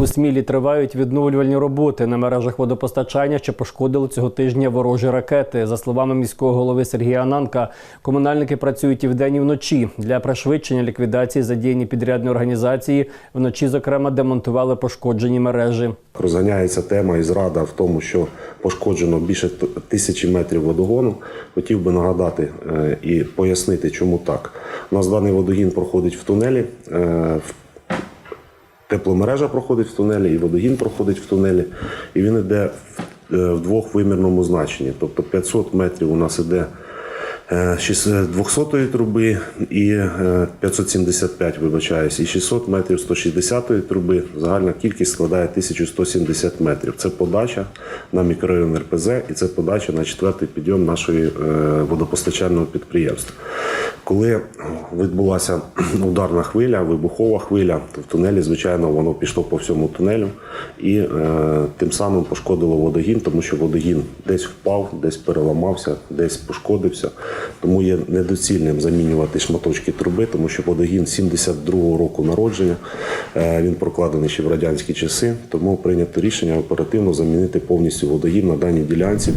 У Смілі тривають відновлювальні роботи на мережах водопостачання, що пошкодили цього тижня ворожі ракети. За словами міського голови Сергія Ананка, комунальники працюють і вдень, і вночі. Для пришвидшення ліквідації задіяні підрядні організації. Вночі, зокрема, демонтували пошкоджені мережі. Розганяється тема і зрада в тому, що пошкоджено більше тисячі метрів водогону. Хотів би нагадати е, і пояснити, чому так. У нас даний водогін проходить в тунелі. е, Тепломережа проходить в тунелі, і водогін проходить в тунелі, і він йде в, е, двохвимірному значенні. Тобто 500 метрів у нас іде е, 200 труби і е, 575, вибачаюсь, і 600 метрів 160-ї труби. Загальна кількість складає 1170 метрів. Це подача на мікрорайон РПЗ і це подача на четвертий підйом нашої е, водопостачального підприємства. Коли відбулася ударна хвиля, вибухова хвиля, то в тунелі, звичайно, воно пішло по всьому тунелю і е, тим самим пошкодило водогін, тому що водогін десь впав, десь переламався, десь пошкодився. Тому є недоцільним замінювати шматочки труби, тому що водогін 72-го року народження, е, він прокладений ще в радянські часи. Тому прийнято рішення оперативно замінити повністю водогін на даній ділянці.